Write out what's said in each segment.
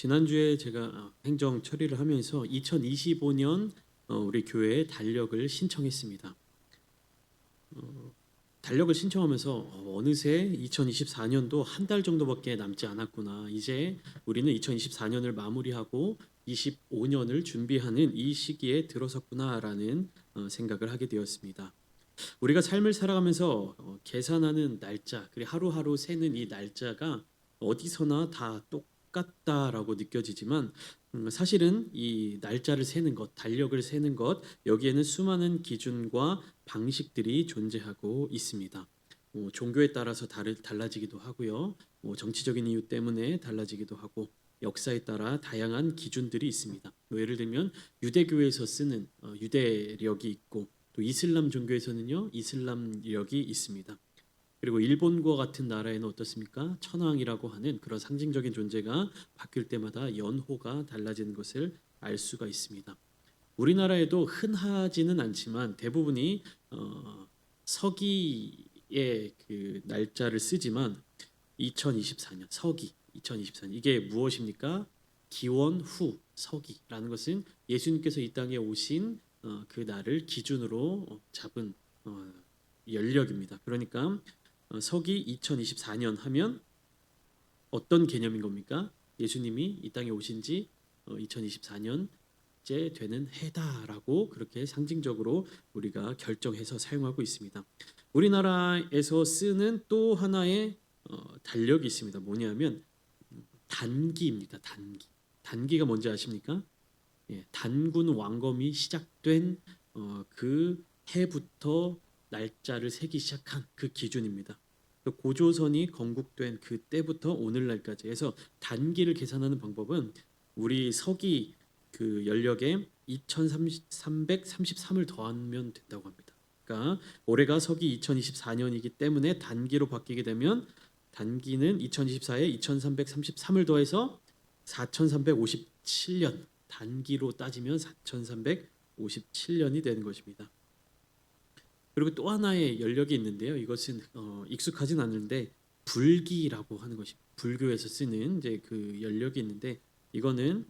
지난주에 제가 어, 행정 처리를 하면서 2025년 어, 우리 교회에 달력을 신청했습니다. 어, 달력을 신청하면서 어, 어느새 2024년도 한 달 정도밖에 남지 않았구나. 이제 우리는 2024년을 마무리하고 25년을 준비하는 이 시기에 들어섰구나라는 어, 생각을 하게 되었습니다. 우리가 삶을 살아가면서 어, 계산하는 날짜, 그리고 하루하루 세는 이 날짜가 어디서나 다 똑 같다라고 느껴지지만 음, 사실은 이 날짜를 세는 것, 달력을 세는 것 여기에는 수많은 기준과 방식들이 존재하고 있습니다. 뭐 종교에 따라서 다르, 달라지기도 하고요. 뭐 정치적인 이유 때문에 달라지기도 하고 역사에 따라 다양한 기준들이 있습니다. 뭐 예를 들면 유대교에서 쓰는 어, 유대력이 있고 또 이슬람 종교에서는요 이슬람력이 있습니다. 그리고 일본과 같은 나라에는 어떻습니까? 천황이라고 하는 그런 상징적인 존재가 바뀔 때마다 연호가 달라지는 것을 알 수가 있습니다. 우리나라에도 흔하지는 않지만 대부분이 어, 서기의 그 날짜를 쓰지만 2024년 서기 2024년 이게 무엇입니까? 기원 후 서기라는 것은 예수님께서 이 땅에 오신 어, 그 날을 기준으로 어, 잡은 어, 연력입니다. 그러니까 어, 서기 2024년 하면 어떤 개념인 겁니까? 예수님이 이 땅에 오신 지 어, 2024년째 되는 해다라고 그렇게 상징적으로 우리가 결정해서 사용하고 있습니다. 우리나라에서 쓰는 또 하나의 어, 달력이 있습니다. 뭐냐면 음, 단기입니다. 단기. 단기가 뭔지 아십니까? 예, 단군 왕검이 시작된 어, 그 해부터 날짜를 세기 시작한 그 기준입니다. 그 고조선이 건국된 그때부터 오늘날까지 해서 단기를 계산하는 방법은 우리 서기 그 연력에 2333을 더하면 된다고 합니다. 그러니까 올해가 서기 2024년이기 때문에 단기로 바뀌게 되면 단기는 2024에 2333을 더해서 4357년 단기로 따지면 4357년이 되는 것입니다. 그리고 또 하나의 연력이 있는데요. 이것은 어, 익숙하진 않은데 불기라고 하는 것이 불교에서 쓰는 이제 그 연력이 있는데 이거는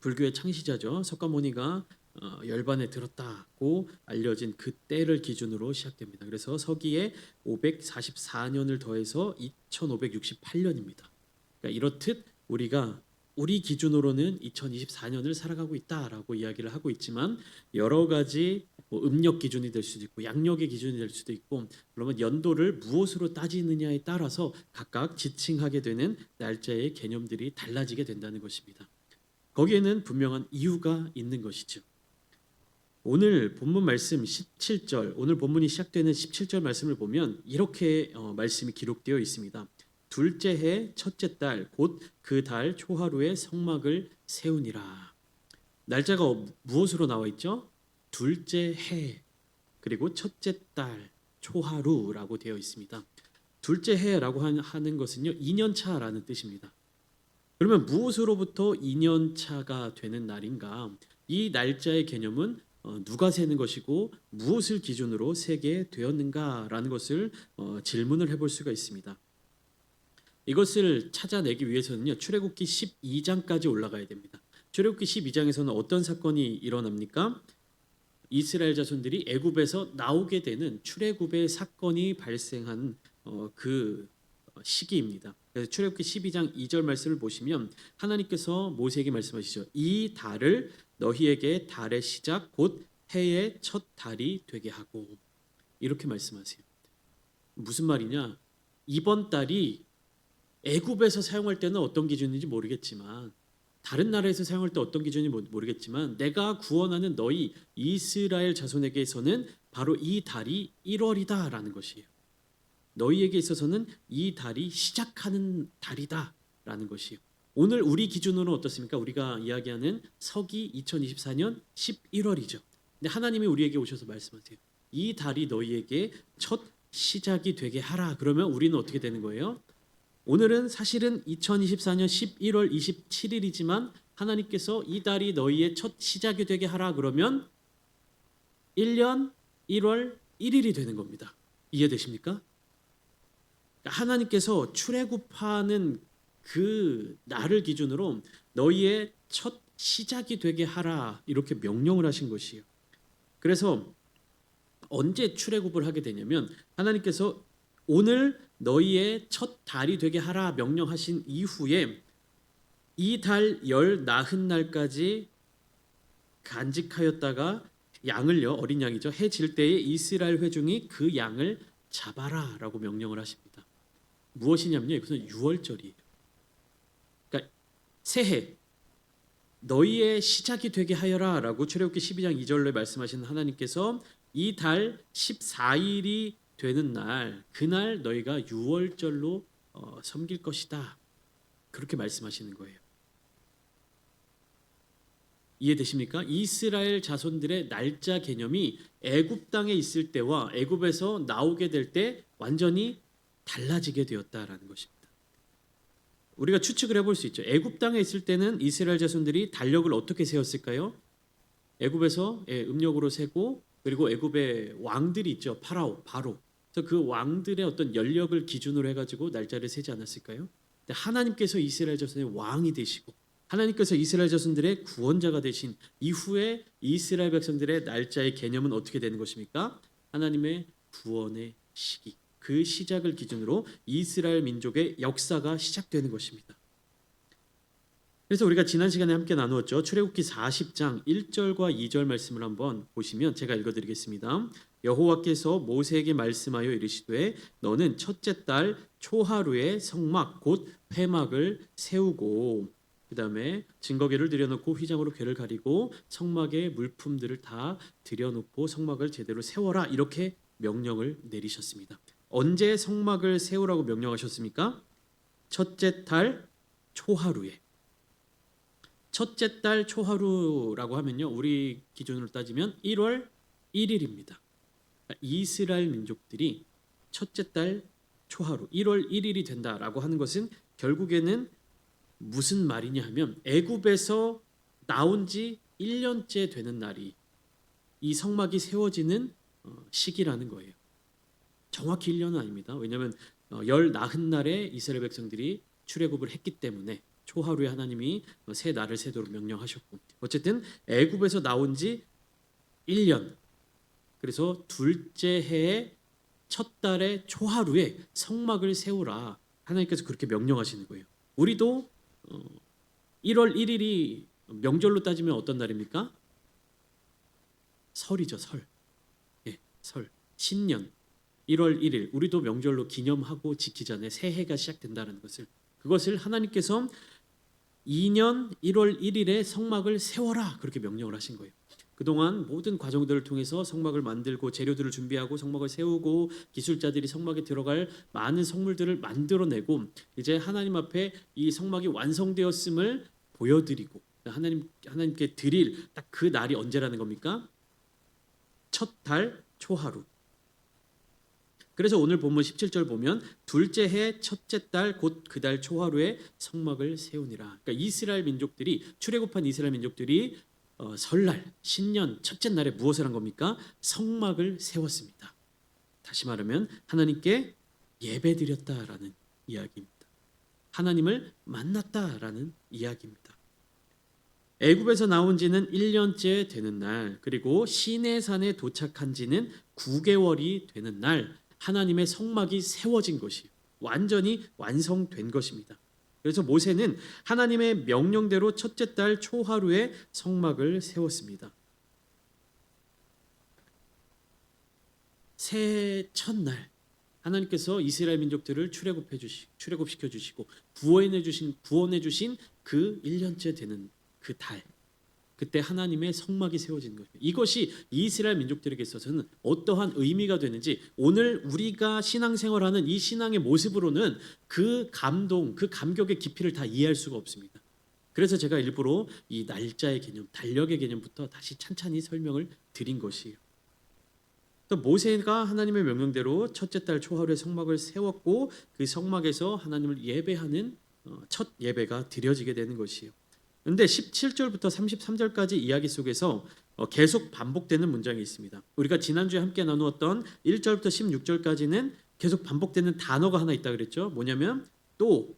불교의 창시자죠. 석가모니가 어, 열반에 들었다고 알려진 그 때를 기준으로 시작됩니다. 그래서 서기에 544년을 더해서 2568년입니다. 그러니까 이렇듯 우리가 우리 기준으로는 2024년을 살아가고 있다라고 이야기를 하고 있지만 여러 가지 뭐 음력 기준이 될 수도 있고 양력의 기준이 될 수도 있고 그러면 연도를 무엇으로 따지느냐에 따라서 각각 지칭하게 되는 날짜의 개념들이 달라지게 된다는 것입니다. 거기에는 분명한 이유가 있는 것이죠. 오늘 본문 말씀 17절 오늘 본문이 시작되는 17절 말씀을 보면 이렇게 어, 말씀이 기록되어 있습니다. 둘째 해 첫째 달 곧 그 달 초하루에 성막을 세우니라. 날짜가 무엇으로 나와 있죠? 둘째 해 그리고 첫째 달 초하루라고 되어 있습니다. 둘째 해라고 하는 것은요 2년 차라는 뜻입니다. 그러면 무엇으로부터 2년 차가 되는 날인가? 이 날짜의 개념은 어, 누가 세는 것이고 무엇을 기준으로 세게 되었는가라는 것을 어, 질문을 해볼 수가 있습니다. 이것을 찾아내기 위해서는요 출애굽기 12장까지 올라가야 됩니다. 출애굽기 12장에서는 어떤 사건이 일어납니까? 이스라엘 자손들이 애굽에서 나오게 되는 출애굽의 사건이 발생한 어, 그 시기입니다. 그래서 출애굽기 12장 2절 말씀을 보시면 하나님께서 모세에게 말씀하시죠. 이 달을 너희에게 달의 시작 곧 해의 첫 달이 되게 하고 이렇게 말씀하세요. 무슨 말이냐? 이번 달이 애굽에서 사용할 때는 어떤 기준인지 모르겠지만 다른 나라에서 사용할 때 어떤 기준인지 모르겠지만 내가 구원하는 너희 이스라엘 자손에게서는 바로 이 달이 1월이다라는 것이에요. 너희에게 있어서는 이 달이 시작하는 달이다라는 것이에요. 오늘 우리 기준으로는 어떻습니까? 우리가 이야기하는 서기 2024년 11월이죠. 근데 하나님이 우리에게 오셔서 말씀하세요. 이 달이 너희에게 첫 시작이 되게 하라. 그러면 우리는 어떻게 되는 거예요? 오늘은 사실은 2024년 11월 27일이지만 하나님께서 이 달이 너희의 첫 시작이 되게 하라 그러면 1년 1월 1일이 되는 겁니다. 이해되십니까? 하나님께서 출애굽하는 그 날을 기준으로 너희의 첫 시작이 되게 하라 이렇게 명령을 하신 것이에요. 그래서 언제 출애굽을 하게 되냐면 하나님께서 오늘 너희의 첫 달이 되게 하라 명령하신 이후에 이 달 열 나흔 날까지 간직하였다가 양을요 어린 양이죠 해 질 때에 이스라엘 회중이 그 양을 잡아라라고 명령을 하십니다. 무엇이냐면요 이것은 유월절이에요. 그러니까 새해 너희의 시작이 되게 하여라라고 출애굽기 12장 2절로 말씀하시는 하나님께서 이 달 14일이 되는 날 그날 너희가 유월절로 어, 섬길 것이다. 그렇게 말씀하시는 거예요. 이해되십니까? 이스라엘 자손들의 날짜 개념이 애굽 땅에 있을 때와 애굽에서 나오게 될 때 완전히 달라지게 되었다라는 것입니다. 우리가 추측을 해볼 수 있죠. 애굽 땅에 있을 때는 이스라엘 자손들이 달력을 어떻게 세웠을까요? 애굽에서 예, 음력으로 세고 그리고 애굽의 왕들이 있죠. 파라오, 바로. 그래서 그 왕들의 어떤 연력을 기준으로 해가지고 날짜를 세지 않았을까요? 하나님께서 이스라엘 자손의 왕이 되시고 하나님께서 이스라엘 자손들의 구원자가 되신 이후에 이스라엘 백성들의 날짜의 개념은 어떻게 되는 것입니까? 하나님의 구원의 시기. 그 시작을 기준으로 이스라엘 민족의 역사가 시작되는 것입니다. 그래서 우리가 지난 시간에 함께 나누었죠. 출애굽기 40장 1절과 2절 말씀을 한번 보시면 제가 읽어 드리겠습니다. 여호와께서 모세에게 말씀하여 이르시되 너는 첫째 달 초하루에 성막 곧 회막을 세우고 그다음에 증거궤를 들여놓고 휘장으로 궤를 가리고 성막에 물품들을 다 들여놓고 성막을 제대로 세워라 이렇게 명령을 내리셨습니다. 언제 성막을 세우라고 명령하셨습니까? 첫째 달 초하루에. 첫째 달 초하루라고 하면요. 우리 기준으로 따지면 1월 1일입니다. 이스라엘 민족들이 첫째 달 초하루 1월 1일이 된다라고 하는 것은 결국에는 무슨 말이냐 하면 애굽에서 나온 지 1년째 되는 날이 이 성막이 세워지는 어, 시기라는 거예요. 정확히 1년은 아닙니다. 왜냐하면 어, 열 나흔 날에 이스라엘 백성들이 출애굽을 했기 때문에 초하루에 하나님이 어, 새 날을 세도록 명령하셨고 어쨌든 애굽에서 나온 지 1년 그래서 둘째 해의 첫 달의 초하루에 성막을 세우라 하나님께서 그렇게 명령하시는 거예요. 우리도 어, 1월 1일이 명절로 따지면 어떤 날입니까? 설이죠, 설. 예, 설. 신년. 1월 1일. 우리도 명절로 기념하고 지키잖아요. 새해가 시작된다는 것을. 그것을 하나님께서 2년 1월 1일에 성막을 세워라. 그렇게 명령을 하신 거예요. 그동안 모든 과정들을 통해서 성막을 만들고 재료들을 준비하고 성막을 세우고 기술자들이 성막에 들어갈 많은 성물들을 만들어내고 이제 하나님 앞에 이 성막이 완성되었음을 보여드리고 하나님 하나님께 드릴 딱 그 날이 언제라는 겁니까? 첫 달 초하루. 그래서 오늘 본문 17절 보면 둘째 해 첫째 달 곧 그 달 초하루에 성막을 세우니라. 그러니까 이스라엘 민족들이 출애굽한 이스라엘 민족들이 어, 설날 신년 첫째 날에 무엇을 한 겁니까? 성막을 세웠습니다. 다시 말하면 하나님께 예배드렸다라는 이야기입니다. 하나님을 만났다라는 이야기입니다. 애굽에서 나온 지는 1년째 되는 날, 그리고 시내산에 도착한 지는 9개월이 되는 날, 하나님의 성막이 세워진 것이 완전히 완성된 것입니다. 그래서 모세는 하나님의 명령대로 첫째 달 초하루에 성막을 세웠습니다. 새 첫날 하나님께서 이스라엘 민족들을 출애굽해 주시 출애굽시켜 주시고 구원해 주신 구원해 주신 그 1년째 되는 그 달. 그때 하나님의 성막이 세워진 거죠. 이것이 이스라엘 민족들에게 있어서는 어떠한 의미가 되는지 오늘 우리가 신앙생활하는 이 신앙의 모습으로는 그 감동, 그 감격의 깊이를 다 이해할 수가 없습니다. 그래서 제가 일부러 이 날짜의 개념, 달력의 개념부터 다시 찬찬히 설명을 드린 것이에요. 또 모세가 하나님의 명령대로 첫째 달 초하루에 성막을 세웠고 그 성막에서 하나님을 예배하는 어, 첫 예배가 드려지게 되는 것이에요. 근데 17절부터 33절까지 이야기 속에서 어, 계속 반복되는 문장이 있습니다. 우리가 지난주에 함께 나누었던 1절부터 16절까지는 계속 반복되는 단어가 하나 있다 그랬죠. 뭐냐면 또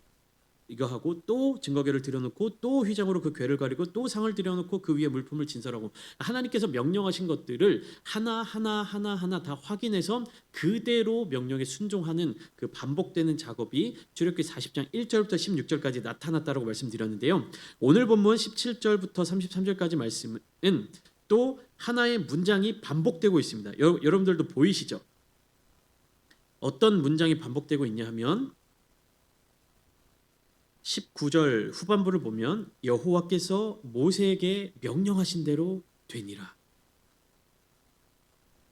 이거 하고 또 증거궤를 들여놓고 또 휘장으로 그 궤를 가리고 또 상을 들여놓고 그 위에 물품을 진설하고 하나님께서 명령하신 것들을 하나 하나 하나 하나 다 확인해서 그대로 명령에 순종하는 그 반복되는 작업이 출애굽기 40장 1절부터 16절까지 나타났다라고 말씀드렸는데요. 오늘 본문 17절부터 33절까지 말씀은 또 하나의 문장이 반복되고 있습니다. 여, 여러분들도 보이시죠? 어떤 문장이 반복되고 있냐 하면 19절 후반부를 보면 여호와께서 모세에게 명령하신 대로 되니라.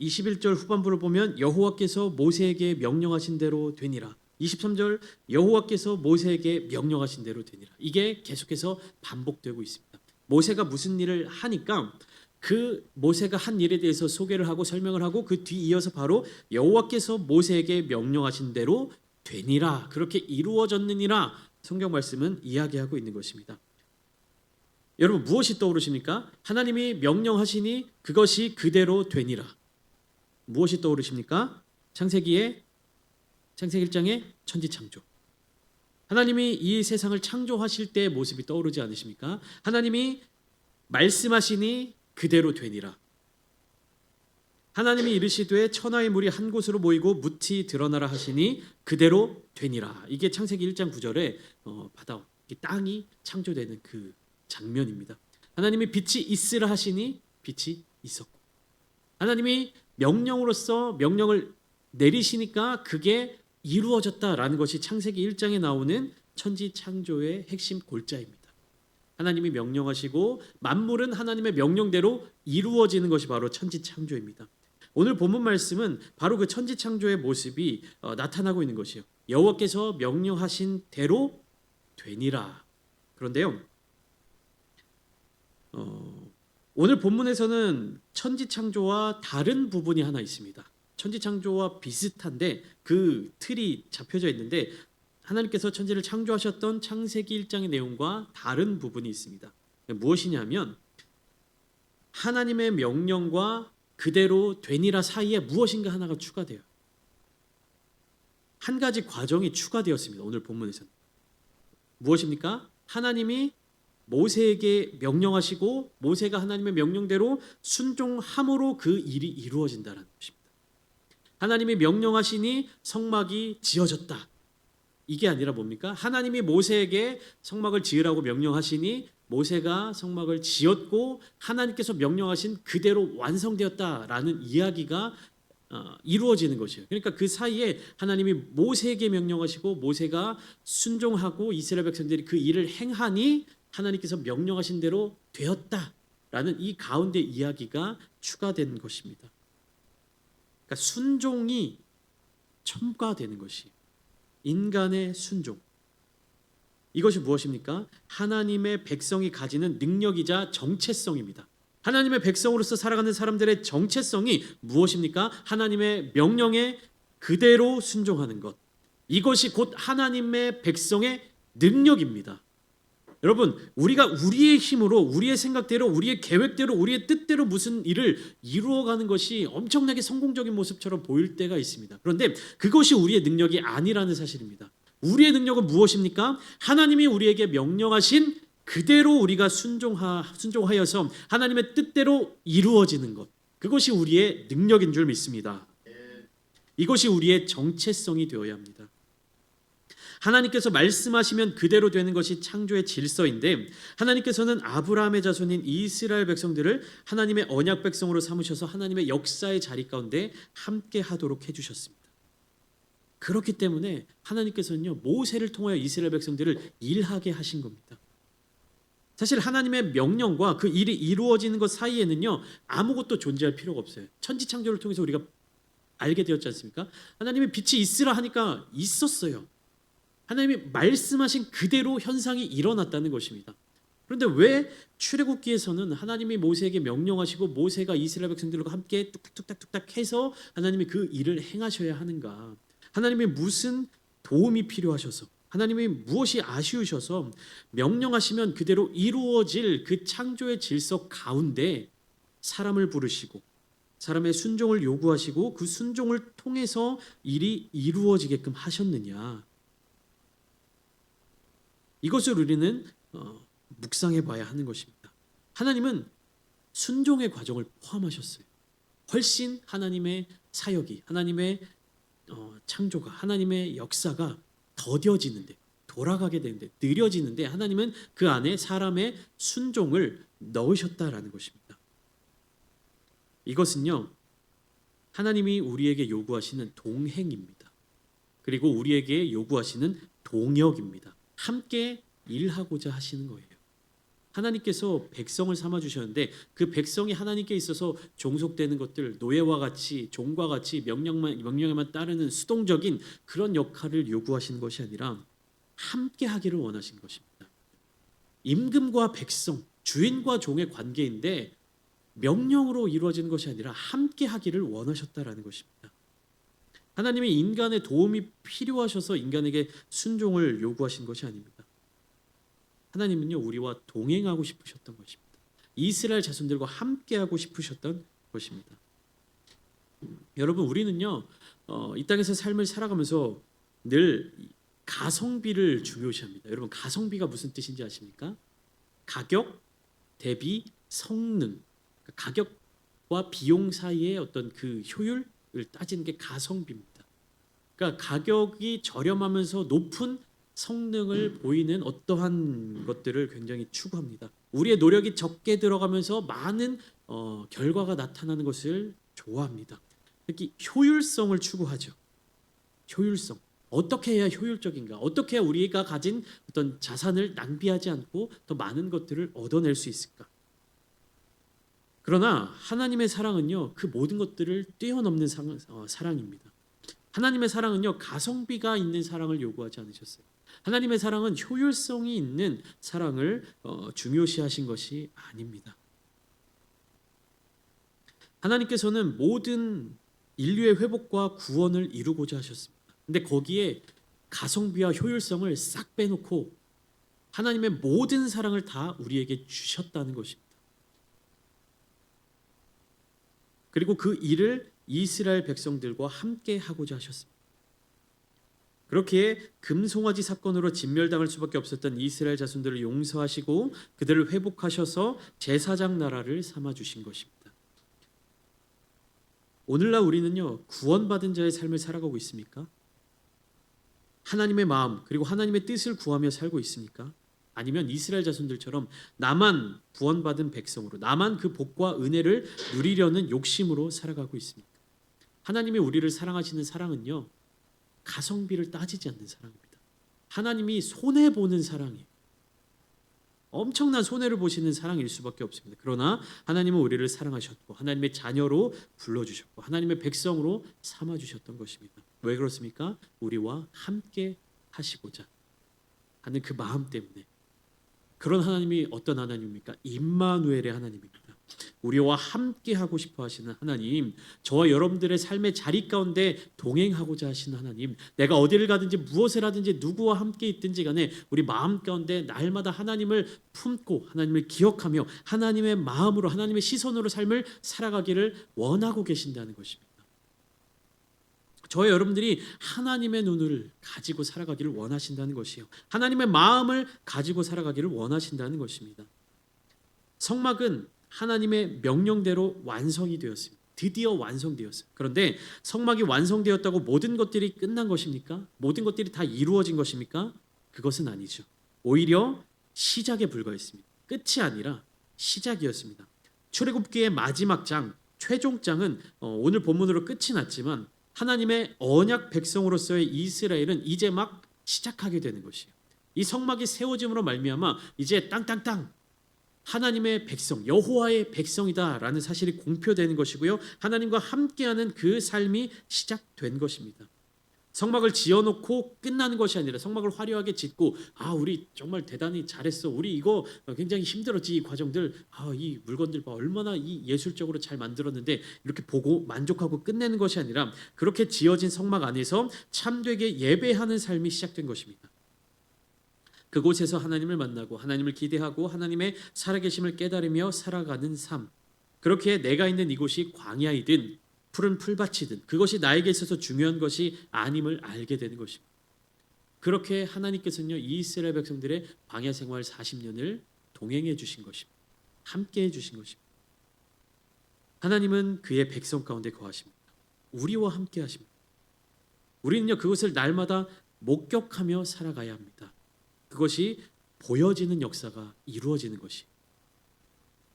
21절 후반부를 보면 여호와께서 모세에게 명령하신 대로 되니라. 23절 여호와께서 모세에게 명령하신 대로 되니라. 이게 계속해서 반복되고 있습니다. 모세가 무슨 일을 하니까 그 모세가 한 일에 대해서 소개를 하고 설명을 하고 그 뒤 이어서 바로 여호와께서 모세에게 명령하신 대로 되니라. 그렇게 이루어졌느니라. 성경 말씀은 이야기하고 있는 것입니다. 여러분 무엇이 떠오르십니까? 하나님이 명령하시니 그것이 그대로 되니라. 무엇이 떠오르십니까? 창세기의 창세기 1장의 천지 창조. 하나님이 이 세상을 창조하실 때의 모습이 떠오르지 않으십니까? 하나님이 말씀하시니 그대로 되니라. 하나님이 이르시되 천하의 물이 한 곳으로 모이고 묻히 드러나라 하시니 그대로 되니라. 이게 창세기 1장 9절에 어, 바다 이 땅이 창조되는 그 장면입니다. 하나님이 빛이 있으라 하시니 빛이 있었고 하나님이 명령으로서 명령을 내리시니까 그게 이루어졌다라는 것이 창세기 1장에 나오는 천지 창조의 핵심 골자입니다. 하나님이 명령하시고 만물은 하나님의 명령대로 이루어지는 것이 바로 천지 창조입니다. 오늘 본문 말씀은 바로 그 천지 창조의 모습이 어, 나타나고 있는 것이요. 여호와께서 명령하신 대로 되니라. 그런데요. 어, 오늘 본문에서는 천지 창조와 다른 부분이 하나 있습니다. 천지 창조와 비슷한데 그 틀이 잡혀져 있는데 하나님께서 천지를 창조하셨던 창세기 1장의 내용과 다른 부분이 있습니다. 무엇이냐면 하나님의 명령과 그대로 되니라 사이에 무엇인가 하나가 추가돼요. 한 가지 과정이 추가되었습니다. 오늘 본문에서는 무엇입니까? 하나님이 모세에게 명령하시고 모세가 하나님의 명령대로 순종함으로 그 일이 이루어진다는 것입니다. 하나님이 명령하시니 성막이 지어졌다. 이게 아니라 뭡니까? 하나님이 모세에게 성막을 지으라고 명령하시니 모세가 성막을 지었고 하나님께서 명령하신 그대로 완성되었다라는 이야기가 어, 이루어지는 것이에요. 그러니까 그 사이에 하나님이 모세에게 명령하시고 모세가 순종하고 이스라엘 백성들이 그 일을 행하니 하나님께서 명령하신 대로 되었다라는 이 가운데 이야기가 추가된 것입니다. 그러니까 순종이 첨가되는 것이 인간의 순종. 이것이 무엇입니까? 하나님의 백성이 가지는 능력이자 정체성입니다. 하나님의 백성으로서 살아가는 사람들의 정체성이 무엇입니까? 하나님의 명령에 그대로 순종하는 것. 이것이 곧 하나님의 백성의 능력입니다. 여러분, 우리가 우리의 힘으로, 우리의 생각대로, 우리의 계획대로, 우리의 뜻대로 무슨 일을 이루어가는 것이 엄청나게 성공적인 모습처럼 보일 때가 있습니다. 그런데 그것이 우리의 능력이 아니라는 사실입니다. 우리의 능력은 무엇입니까? 하나님이 우리에게 명령하신 그대로 우리가 순종하, 순종하여서 하나님의 뜻대로 이루어지는 것. 그것이 우리의 능력인 줄 믿습니다. 이것이 우리의 정체성이 되어야 합니다. 하나님께서 말씀하시면 그대로 되는 것이 창조의 질서인데 하나님께서는 아브라함의 자손인 이스라엘 백성들을 하나님의 언약 백성으로 삼으셔서 하나님의 역사의 자리 가운데 함께 하도록 해 주셨습니다. 그렇기 때문에 하나님께서는요 모세를 통하여 이스라엘 백성들을 일하게 하신 겁니다. 사실 하나님의 명령과 그 일이 이루어지는 것 사이에는요 아무것도 존재할 필요가 없어요. 천지 창조를 통해서 우리가 알게 되었지 않습니까? 하나님의 빛이 있으라 하니까 있었어요. 하나님이 말씀하신 그대로 현상이 일어났다는 것입니다. 그런데 왜 출애굽기에서는 하나님이 모세에게 명령하시고 모세가 이스라엘 백성들과 함께 뚝딱뚝딱뚝딱 해서 하나님이 그 일을 행하셔야 하는가? 하나님이 무슨 도움이 필요하셔서 하나님이 무엇이 아쉬우셔서 명령하시면 그대로 이루어질 그 창조의 질서 가운데 사람을 부르시고 사람의 순종을 요구하시고 그 순종을 통해서 일이 이루어지게끔 하셨느냐? 이것을 우리는 어, 묵상해 봐야 하는 것입니다. 하나님은 순종의 과정을 포함하셨어요. 훨씬 하나님의 사역이 하나님의 어, 창조가 하나님의 역사가 더뎌지는데 돌아가게 되는데 느려지는데 하나님은 그 안에 사람의 순종을 넣으셨다라는 것입니다. 이것은요 하나님이 우리에게 요구하시는 동행입니다. 그리고 우리에게 요구하시는 동역입니다. 함께 일하고자 하시는 거예요. 하나님께서 백성을 삼아 주셨는데 그 백성이 하나님께 있어서 종속되는 것들 노예와 같이 종과 같이 명령만 명령에만 따르는 수동적인 그런 역할을 요구하시는 것이 아니라 함께 하기를 원하신 것입니다. 임금과 백성, 주인과 종의 관계인데 명령으로 이루어지는 것이 아니라 함께 하기를 원하셨다라는 것입니다. 하나님이 인간의 도움이 필요하셔서 인간에게 순종을 요구하신 것이 아닙니다. 하나님은요 우리와 동행하고 싶으셨던 것입니다. 이스라엘 자손들과 함께하고 싶으셨던 것입니다. 여러분 우리는요 어, 이 땅에서 삶을 살아가면서 늘 가성비를 중요시합니다. 여러분 가성비가 무슨 뜻인지 아십니까? 가격 대비 성능, 그러니까 가격과 비용 사이의 어떤 그 효율을 따지는 게 가성비입니다. 그러니까 가격이 저렴하면서 높은 성능을 보이는 어떠한 것들을 굉장히 추구합니다. 우리의 노력이 적게 들어가면서 많은 어, 결과가 나타나는 것을 좋아합니다. 특히 효율성을 추구하죠. 효율성. 어떻게 해야 효율적인가? 어떻게 해야 우리가 가진 어떤 자산을 낭비하지 않고 더 많은 것들을 얻어낼 수 있을까? 그러나 하나님의 사랑은요 그 모든 것들을 뛰어넘는 상, 어, 사랑입니다. 하나님의 사랑은요 가성비가 있는 사랑을 요구하지 않으셨어요. 하나님의 사랑은 효율성이 있는 사랑을 어, 중요시하신 것이 아닙니다. 하나님께서는 모든 인류의 회복과 구원을 이루고자 하셨습니다. 근데 거기에 가성비와 효율성을 싹 빼놓고 하나님의 모든 사랑을 다 우리에게 주셨다는 것입니다. 그리고 그 일을 이스라엘 백성들과 함께 하고자 하셨습니다. 그렇게 금송아지 사건으로 진멸당할 수밖에 없었던 이스라엘 자손들을 용서하시고 그들을 회복하셔서 제사장 나라를 삼아 주신 것입니다. 오늘날 우리는요 구원받은 자의 삶을 살아가고 있습니까? 하나님의 마음 그리고 하나님의 뜻을 구하며 살고 있습니까? 아니면 이스라엘 자손들처럼 나만 구원받은 백성으로 나만 그 복과 은혜를 누리려는 욕심으로 살아가고 있습니까? 하나님이 우리를 사랑하시는 사랑은요 가성비를 따지지 않는 사랑입니다. 하나님이 손해 보는 사랑이에요. 엄청난 손해를 보시는 사랑일 수밖에 없습니다. 그러나 하나님은 우리를 사랑하셨고 하나님의 자녀로 불러 주셨고 하나님의 백성으로 삼아 주셨던 것입니다. 왜 그렇습니까? 우리와 함께 하시고자 하는 그 마음 때문에 그런 하나님이 어떤 하나님입니까? 임마누엘의 하나님입니다. 우리와 함께 하고 싶어 하시는 하나님, 저와 여러분들의 삶의 자리 가운데 동행하고자 하시는 하나님, 내가 어디를 가든지 무엇을 하든지 누구와 함께 있든지 간에 우리 마음 가운데 날마다 하나님을 품고 하나님을 기억하며 하나님의 마음으로 하나님의 시선으로 삶을 살아가기를 원하고 계신다는 것입니다. 저와 여러분들이 하나님의 눈을 가지고 살아가기를 원하신다는 것이요. 하나님의 마음을 가지고 살아가기를 원하신다는 것입니다. 성막은 하나님의 명령대로 완성이 되었습니다. 드디어 완성되었어요. 그런데 성막이 완성되었다고 모든 것들이 끝난 것입니까? 모든 것들이 다 이루어진 것입니까? 그것은 아니죠. 오히려 시작에 불과했습니다. 끝이 아니라 시작이었습니다. 출애굽기의 마지막 장, 최종 장은 어, 오늘 본문으로 끝이 났지만 하나님의 언약 백성으로서의 이스라엘은 이제 막 시작하게 되는 것이에요. 이 성막이 세워짐으로 말미암아 이제 땅땅땅 하나님의 백성, 여호와의 백성이다라는 사실이 공표되는 것이고요. 하나님과 함께하는 그 삶이 시작된 것입니다. 성막을 지어놓고 끝나는 것이 아니라 성막을 화려하게 짓고 아 우리 정말 대단히 잘했어 우리 이거 굉장히 힘들었지 이 과정들 아 이 물건들 봐 얼마나 이 예술적으로 잘 만들었는데 이렇게 보고 만족하고 끝내는 것이 아니라 그렇게 지어진 성막 안에서 참되게 예배하는 삶이 시작된 것입니다. 그곳에서 하나님을 만나고 하나님을 기대하고 하나님의 살아계심을 깨달으며 살아가는 삶. 그렇게 내가 있는 이곳이 광야이든 푸른 풀밭이든 그것이 나에게 있어서 중요한 것이 아님을 알게 되는 것입니다. 그렇게 하나님께서는요 이스라엘 백성들의 광야 생활 40년을 동행해 주신 것입니다. 함께 해 주신 것입니다. 하나님은 그의 백성 가운데 거하십니다. 우리와 함께 하십니다. 우리는요 그것을 날마다 목격하며 살아가야 합니다. 그것이 보여지는 역사가 이루어지는 것이.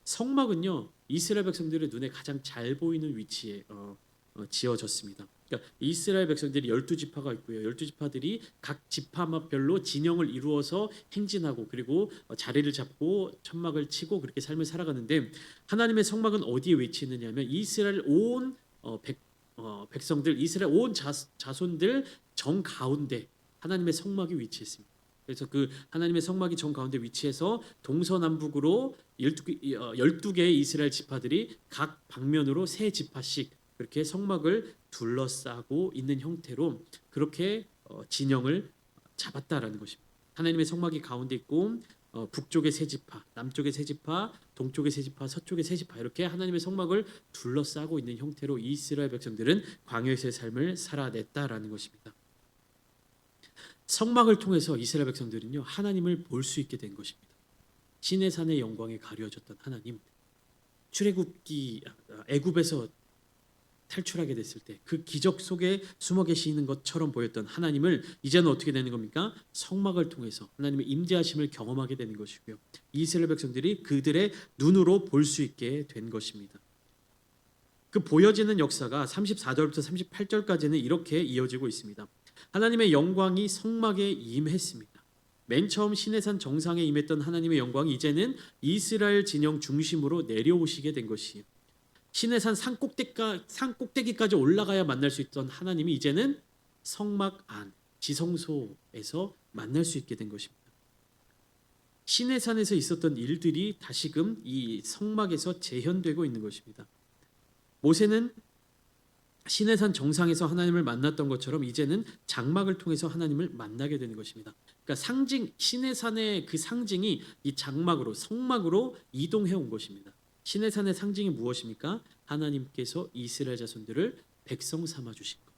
성막은요 이스라엘 백성들의 눈에 가장 잘 보이는 위치에 어, 어, 지어졌습니다. 그러니까 이스라엘 백성들이 열두 지파가 있고요. 열두 지파들이 각 지파마별로 진영을 이루어서 행진하고 그리고 어, 자리를 잡고 천막을 치고 그렇게 삶을 살아가는데 하나님의 성막은 어디에 위치했느냐면 이스라엘 온 어, 백, 어, 백성들 이스라엘 온 자, 자손들 정 가운데 하나님의 성막이 위치했습니다. 그래서 그 하나님의 성막이 정 가운데 위치해서 동서남북으로 12, 12개 의 이스라엘 지파들이 각 방면으로 세 지파씩 그렇게 성막을 둘러싸고 있는 형태로 그렇게 어, 진영을 잡았다라는 것입니다. 하나님의 성막이 가운데 있고 어, 북쪽의 세 지파, 남쪽의 세 지파, 동쪽의 세 지파, 서쪽의 세 지파 이렇게 하나님의 성막을 둘러싸고 있는 형태로 이스라엘 백성들은 광야에서의 삶을 살아냈다라는 것입니다. 성막을 통해서 이스라엘 백성들은요 하나님을 볼 수 있게 된 것입니다. 신의 산의 영광에 가려졌던 하나님, 출애굽기 아, 애굽에서 탈출하게 됐을 때 그 기적 속에 숨어 계시는 것처럼 보였던 하나님을 이제는 어떻게 되는 겁니까? 성막을 통해서 하나님의 임재하심을 경험하게 되는 것이고요. 이스라엘 백성들이 그들의 눈으로 볼 수 있게 된 것입니다. 그 보여지는 역사가 34절부터 38절까지는 이렇게 이어지고 있습니다. 하나님의 영광이 성막에 임했습니다. 맨 처음 시내산 정상에 임했던 하나님의 영광이 이제는 이스라엘 진영 중심으로 내려오시게 된 것이에요. 시내산 산꼭대가 산꼭대기까 지 올라가야 만날 수 있던 하나님이 이제는 성막 안 지성소에서 만날 수 있게 된 것입니다. 시내산에서 있었던 일들이 다시금 이 성막에서 재현되고 있는 것입니다. 모세는 시내산 정상에서 하나님을 만났던 것처럼 이제는 장막을 통해서 하나님을 만나게 되는 것입니다. 그러니까 상징 시내산의 그 상징이 이 장막으로 성막으로 이동해 온 것입니다. 시내산의 상징이 무엇입니까? 하나님께서 이스라엘 자손들을 백성 삼아 주신 것.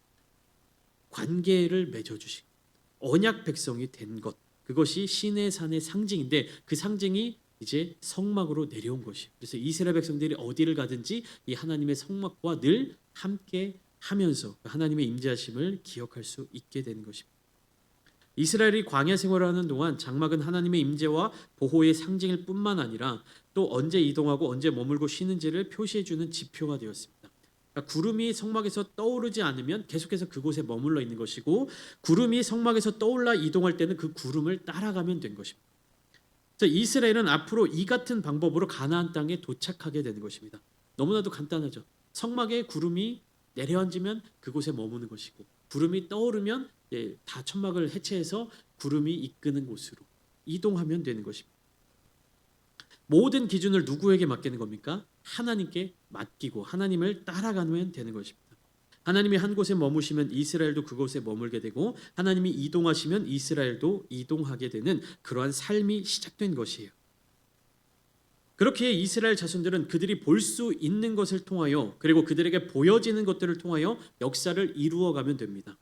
관계를 맺어 주신 것. 언약 백성이 된 것. 그것이 시내산의 상징인데 그 상징이 이제 성막으로 내려온 것이. 그래서 이스라엘 백성들이 어디를 가든지 이 하나님의 성막과 늘 함께 하면서 그 하나님의 임재하심을 기억할 수 있게 되는 것입니다. 이스라엘이 광야 생활을 하는 동안 장막은 하나님의 임재와 보호의 상징일 뿐만 아니라 또 언제 이동하고 언제 머물고 쉬는지를 표시해 주는 지표가 되었습니다. 그러니까 구름이 성막에서 떠오르지 않으면 계속해서 그곳에 머물러 있는 것이고 구름이 성막에서 떠올라 이동할 때는 그 구름을 따라가면 된 것입니다. 이스라엘은 앞으로 이 같은 방법으로 가나안 땅에 도착하게 되는 것입니다. 너무나도 간단하죠. 성막에 구름이 내려앉으면 그곳에 머무는 것이고 구름이 떠오르면 예, 다 천막을 해체해서 구름이 이끄는 곳으로 이동하면 되는 것입니다. 모든 기준을 누구에게 맡기는 겁니까? 하나님께 맡기고 하나님을 따라가면 되는 것입니다. 하나님이 한 곳에 머무시면 이스라엘도 그곳에 머물게 되고 하나님이 이동하시면 이스라엘도 이동하게 되는 그러한 삶이 시작된 것이에요. 그렇게 이스라엘 자손들은 그들이 볼 수 있는 것을 통하여 그리고 그들에게 보여지는 것들을 통하여 역사를 이루어 가면 됩니다.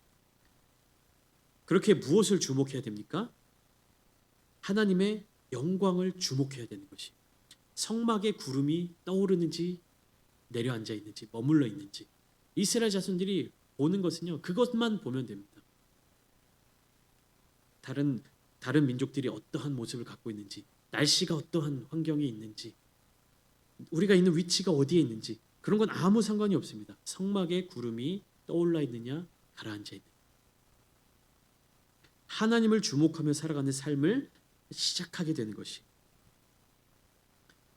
그렇게 무엇을 주목해야 됩니까? 하나님의 영광을 주목해야 되는 것이. 성막에 구름이 떠오르는지 내려앉아 있는지 머물러 있는지 이스라엘 자손들이 보는 것은요. 그것만 보면 됩니다. 다른 다른 민족들이 어떠한 모습을 갖고 있는지 날씨가 어떠한 환경에 있는지 우리가 있는 위치가 어디에 있는지 그런 건 아무 상관이 없습니다. 성막에 구름이 떠올라 있느냐 가라앉아 있느냐 하나님을 주목하며 살아가는 삶을 시작하게 되는 것이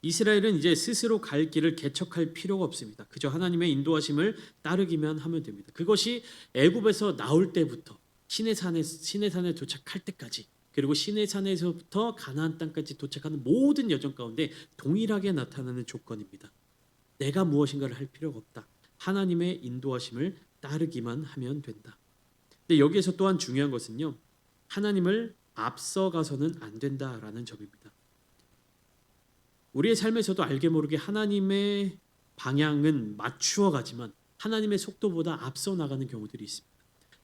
이스라엘은 이제 스스로 갈 길을 개척할 필요가 없습니다. 그저 하나님의 인도하심을 따르기만 하면 됩니다. 그것이 애굽에서 나올 때부터 시내산에 시내산에 도착할 때까지 그리고 시내산에서부터 가나안 땅까지 도착하는 모든 여정 가운데 동일하게 나타나는 조건입니다. 내가 무엇인가를 할 필요가 없다. 하나님의 인도하심을 따르기만 하면 된다. 근데 여기에서 또한 중요한 것은요. 하나님을 앞서가서는 안 된다라는 점입니다. 우리의 삶에서도 알게 모르게 하나님의 방향은 맞추어 가지만 하나님의 속도보다 앞서 나가는 경우들이 있습니다.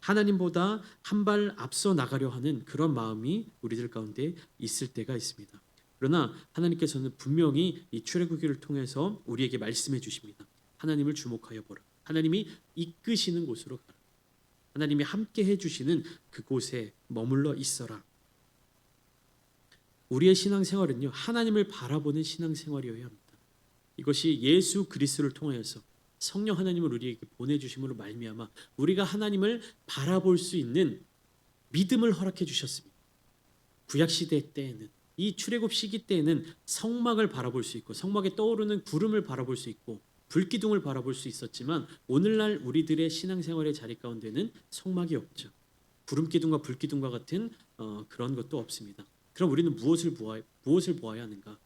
하나님보다 한 발 앞서 나가려 하는 그런 마음이 우리들 가운데 있을 때가 있습니다. 그러나 하나님께서는 분명히 이 출애굽기를 통해서 우리에게 말씀해 주십니다. 하나님을 주목하여 보라. 하나님이 이끄시는 곳으로 가라. 하나님이 함께 해 주시는 그곳에 머물러 있어라. 우리의 신앙생활은요. 하나님을 바라보는 신앙생활이어야 합니다. 이것이 예수 그리스도를 통하여서 성령 하나님을 우리에게 보내 주심으로 말미암아 우리가 하나님을 바라볼 수 있는 믿음을 허락해 주셨습니다. 구약 시대 때에는 이 출애굽 시기 때에는 성막을 바라볼 수 있고 성막에 떠오르는 구름을 바라볼 수 있고 불기둥을 바라볼 수 있었지만 오늘날 우리들의 신앙생활의 자리 가운데는 성막이 없죠. 구름기둥과 불기둥과 같은 어, 그런 것도 없습니다. 그럼 우리는 무엇을 보아 무엇을 보아야 하는가?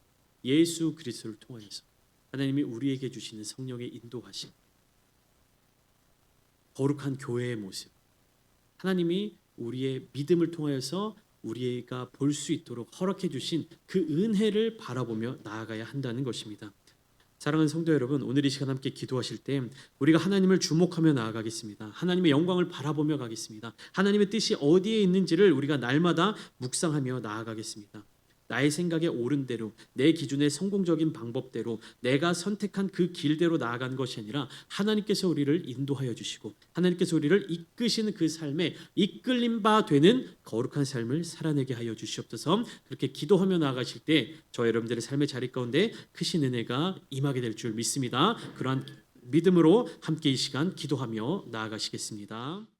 예수 그리스도를 통하여서 하나님이 우리에게 주시는 성령의 인도하심, 거룩한 교회의 모습, 하나님이 우리의 믿음을 통하여서 우리가 볼 수 있도록 허락해 주신 그 은혜를 바라보며 나아가야 한다는 것입니다. 사랑하는 성도 여러분, 오늘 이 시간 함께 기도하실 때 우리가 하나님을 주목하며 나아가겠습니다. 하나님의 영광을 바라보며 가겠습니다. 하나님의 뜻이 어디에 있는지를 우리가 날마다 묵상하며 나아가겠습니다. 나의 생각에 옳은 대로 내 기준의 성공적인 방법대로 내가 선택한 그 길대로 나아간 것이 아니라 하나님께서 우리를 인도하여 주시고 하나님께서 우리를 이끄시는 그 삶에 이끌림 바 되는 거룩한 삶을 살아내게 하여 주시옵소서. 그렇게 기도하며 나아가실 때 저 여러분들의 삶의 자리 가운데 크신 은혜가 임하게 될 줄 믿습니다. 그러한 믿음으로 함께 이 시간 기도하며 나아가시겠습니다.